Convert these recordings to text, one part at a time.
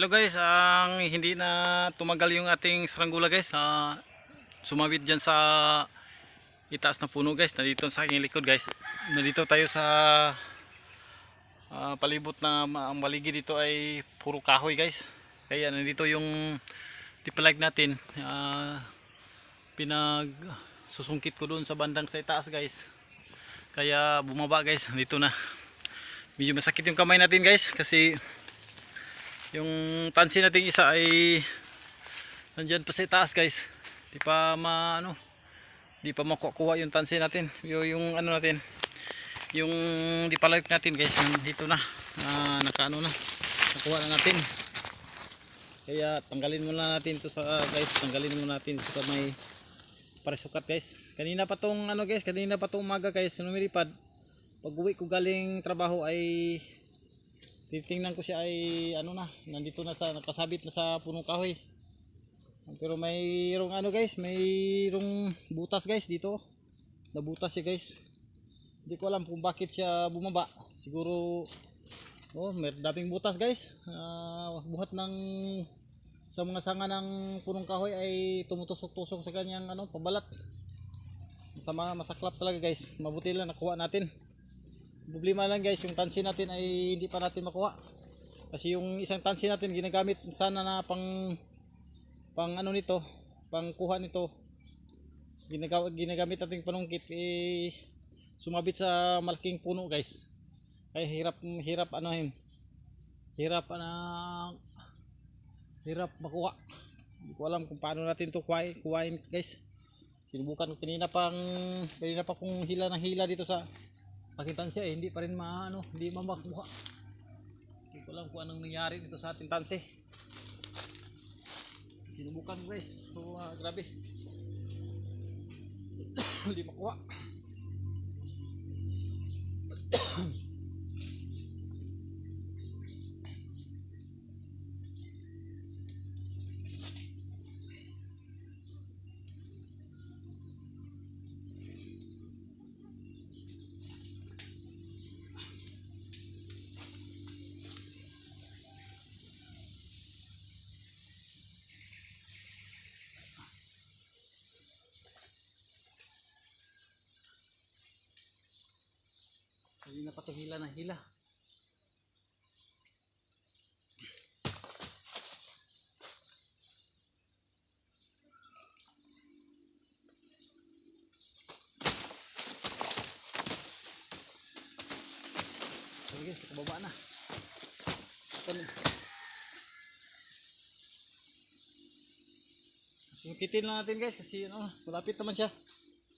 Hello guys, ang hindi na tumagal yung ating saranggula guys. ah sumabit dyan sa itaas na puno guys. Nandito sa aking likod guys. Nandito tayo sa ah, palibot na ang paligid dito ay puro kahoy guys. Kaya nandito yung tipalag natin. ah, pinag susungkit ko doon sa bandang sa itaas guys. Kaya bumaba guys, nandito na. Medyo masakit yung kamay natin guys kasi yung tansi nating isa ay nandyan pa sa itaas guys. Di pa ma ano di pa makukuha yung tansi natin. Yung, yung ano natin yung di pa live natin guys. Dito na na nakaano na nakuha na natin. Kaya tanggalin muna natin ito sa guys tanggalin muna natin ito sa may parisukat guys. Kanina pa tong ano guys kanina pa tong umaga guys lumilipad pag uwi ko galing trabaho ay titingnan ko siya ay ano na nandito na sa nakasabit na sa punong kahoy. Pero mayroong ano guys mayroong butas guys dito. Nabutas siya guys. Hindi ko alam kung bakit siya bumaba. Siguro oh may daming butas guys. Ah, buhat ng sa mga sanga ng punong kahoy ay tumutusok-tusok sa kanyang ano pabalat masama masaklap talaga guys. Mabuti lang nakuha natin problema lang guys yung tansi natin ay hindi pa natin makuha. Kasi yung isang tansi natin ginagamit sana na pang pang ano nito pang kuha nito. Ginagawa, ginagamit nating panungkit eh sumabit sa malaking puno guys. Kaya hirap hirap ano yun hirap na hirap makuha. Hindi ko alam kung paano natin to kuhain, kuhain guys. Sinubukan ko kanina pang kanina pa kung hila na hila dito sa pakitan siya eh, hindi pa rin maano, hindi mamakuha. Hindi ko alam kung anong nangyari dito sa ating tanse. Sinubukan guys. So, ah, grabe. hindi makuha. Na hila na hila. Sige guys, nakababa na. Ito na. Sukitin lang natin guys kasi ano, malapit naman siya.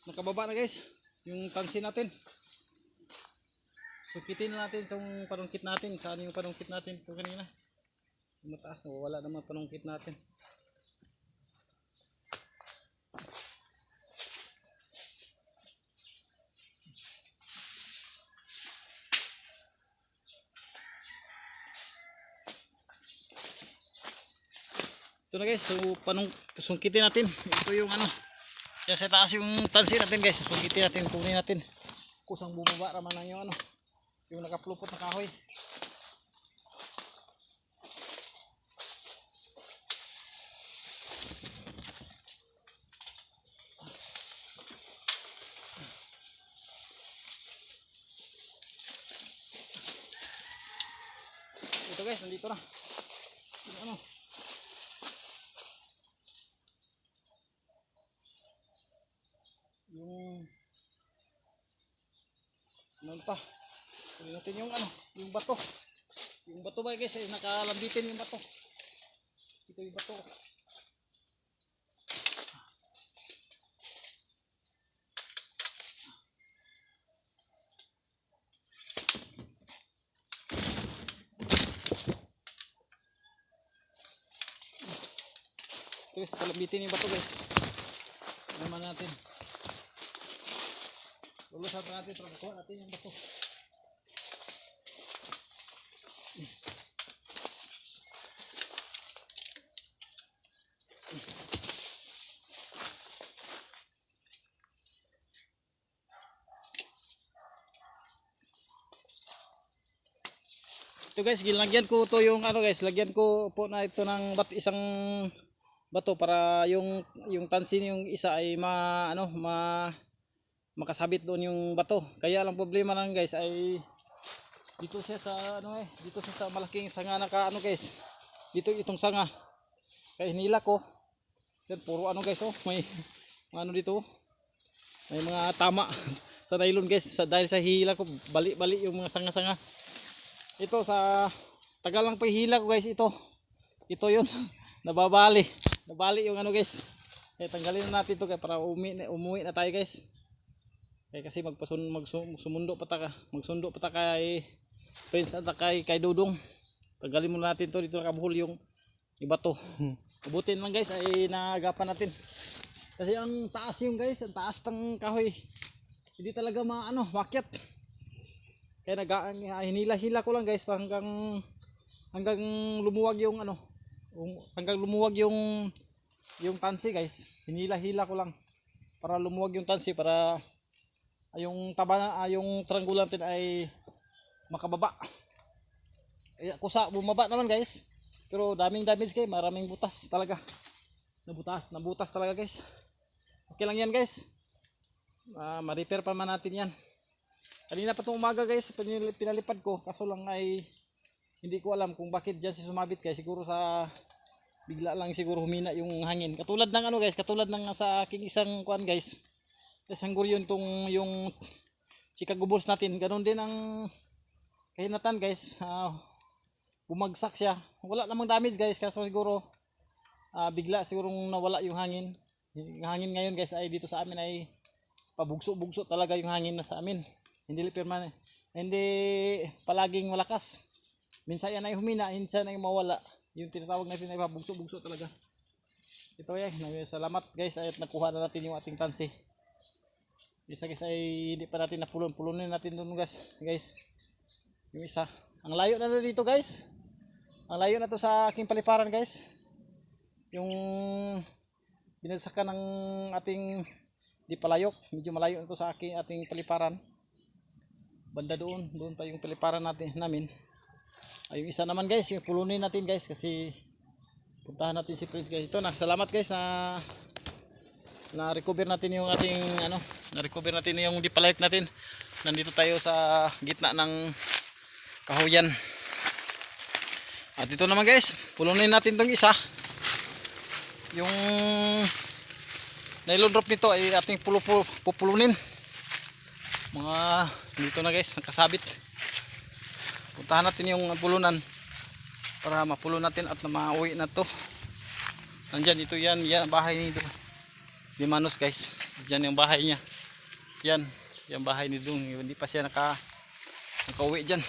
Nakababa na guys. Yung tansi natin. Sukitin na natin itong panungkit natin. Saan yung panungkit natin ito kanina? Mataas, nawawala naman panungkit natin. Ito na guys, so panung sungkitin natin. Ito yung ano. Yan sa taas yung tansi natin guys. Sungkitin natin, kunin natin. Kusang bumaba raman na yung ano. Yung nakaplupot na kahoy. Ito guys, nandito na. Ano. Yung ano pa? Kunin natin yung ano, yung bato. Yung bato ba guys, eh, nakalambitin yung bato. Ito yung bato. Guys, kalambitin yung bato guys. Naman natin. Lulusan natin, kuha natin yung bato. Ito guys, gilagyan ko to yung ano guys, lagyan ko po na ito ng bat isang bato para yung yung tansin yung isa ay ma ano ma makasabit doon yung bato. Kaya lang problema lang guys ay dito siya sa ano eh, dito siya sa malaking sanga na ano guys. Dito itong sanga. Kaya hinila ko. Yan puro ano guys oh, may ano dito. May mga tama sa nylon guys sa, dahil sa hila ko bali-bali yung mga sanga-sanga. Ito sa tagal lang paghila ko guys ito. Ito yun. Nababali. Nabali yung ano guys. Eh tanggalin na natin to kaya para umi, umuwi na tayo guys. Eh kasi magpasun magsumundo pa ta. Magsundo pa ta kay Prince at kay kay Dudong. Tanggalin muna natin to dito nakabuhol yung iba to. Ubutin lang guys ay naagapan natin. Kasi ang taas yung guys, ang taas ng kahoy. Hindi talaga maano, makyat. Kaya nag hinila-hila ko lang guys para hanggang hanggang lumuwag yung ano, hanggang lumuwag yung yung tansi guys. Hinila-hila ko lang para lumuwag yung tansi para yung taba na ah, yung triangle natin ay makababa. Kaya kusa bumaba naman guys. Pero daming damage kay, maraming butas talaga. Nabutas, nabutas talaga guys. Okay lang yan guys. Ah, ma-repair pa man natin yan. Kanina pa itong umaga guys, pinalipad ko. Kaso lang ay hindi ko alam kung bakit dyan si sumabit kaya siguro sa bigla lang siguro humina yung hangin. Katulad ng ano guys, katulad ng sa aking isang kuan guys. Isang yun tong yung Chicago Bulls natin. Ganon din ang kahinatan guys. Ah, bumagsak siya. Wala namang damage guys kaso siguro ah, bigla sigurong nawala yung hangin. Yung hangin ngayon guys ay dito sa amin ay pabugso-bugso talaga yung hangin na sa amin. Hindi perman hindi palaging malakas. Minsan yan ay humina, minsan ay mawala. Yung tinatawag natin ay pabugso-bugso talaga. Ito yan, salamat guys ay nakuha na natin yung ating tansi. Isa guys ay hindi pa natin napulon. Pulunin natin doon guys. Guys, yung isa. Ang layo na na dito guys. Ang layo na to sa aking paliparan guys. Yung binagsakan ng ating di palayok. Medyo malayo na to sa aking ating paliparan. Banda doon. Doon pa yung paliparan natin namin. Ay, isa naman guys. Yung pulunin natin guys. Kasi puntahan natin si Prince guys. Ito na. Salamat guys na na recover natin yung ating ano na recover natin yung dipalayok natin nandito tayo sa gitna ng kahoyan at ito naman guys pulunin natin tong isa yung nylon drop nito ay ating pupulunin mga dito na guys nakasabit. Puntahan natin yung pulunan para mapulo natin at mauwi na to. Nandyan ito yan yan bahay nito di manos guys. Dyan yung bahay niya. Yan yung bahay ni Dung hindi pa siya naka nakauwi dyan.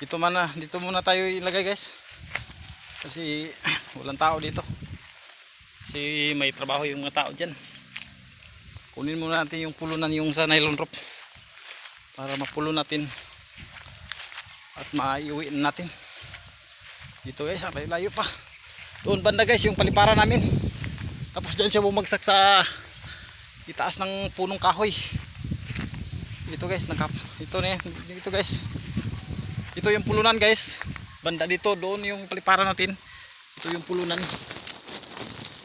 Dito mana dito muna tayo ilagay guys. Kasi walang tao dito. Kasi may trabaho yung mga tao dyan kunin muna natin yung pulunan yung sa nylon rope para mapulo natin. At maiuwi natin. Dito guys ang layo pa. Doon banda guys yung paliparan namin. Tapos dyan siya bumagsak sa itaas ng punong kahoy. Ito guys nakap ito na ito guys. Ito yung pulunan guys. Banda dito doon yung paliparan natin. Ito yung pulunan.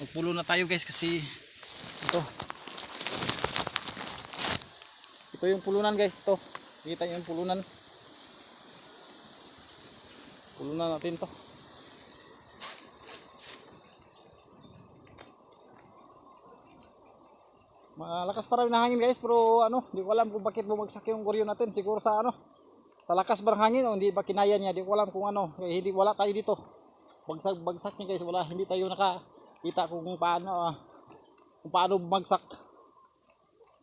Magpulo na tayo guys kasi ito ito yung pulunan guys. Ito. Kita yung pulunan. Pulunan natin to. Malakas pa rin ang hangin guys. Pero ano di ko alam kung bakit bumagsak yung kuryo natin. Siguro sa ano sa lakas ba ng hangin o hindi ba kinaya niya. Di ko alam kung ano eh, hindi wala tayo dito. Bagsak bagsak niya guys. Wala hindi tayo nakakita kung paano ah, kung paano bumagsak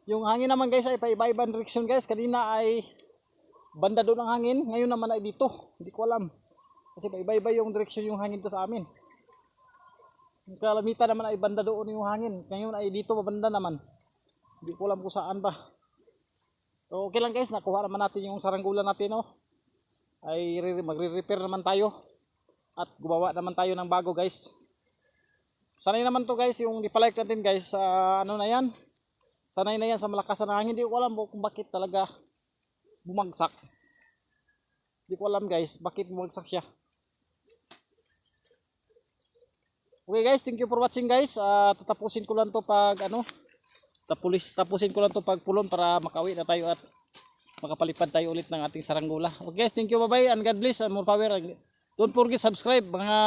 yung hangin naman guys ay paiba-ibang direction guys kanina ay banda doon ang hangin ngayon naman ay dito hindi ko alam kasi paiba-iba yung direction yung hangin to sa amin yung kalamitan naman ay banda doon yung hangin ngayon ay dito banda naman hindi ko alam kung saan ba. So okay lang guys, nakuha naman natin yung saranggulan natin oh. Ay re- magre-repair naman tayo. At gumawa naman tayo ng bago guys. Sanay naman to guys, yung dipalike natin guys, sa ano na yan. Sanay na yan sa malakas na hangin. Hindi ko alam kung bakit talaga bumagsak. Hindi ko alam guys, bakit bumagsak siya. Okay guys, thank you for watching guys. Ah, tatapusin ko lang to pag ano, tapulis, tapusin ko lang to pag pulon para makauwi na tayo at makapalipad tayo ulit ng ating saranggula. Okay guys, thank you, bye-bye, and God bless, and more power. Don't forget subscribe, mga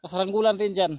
kasaranggulan rin dyan.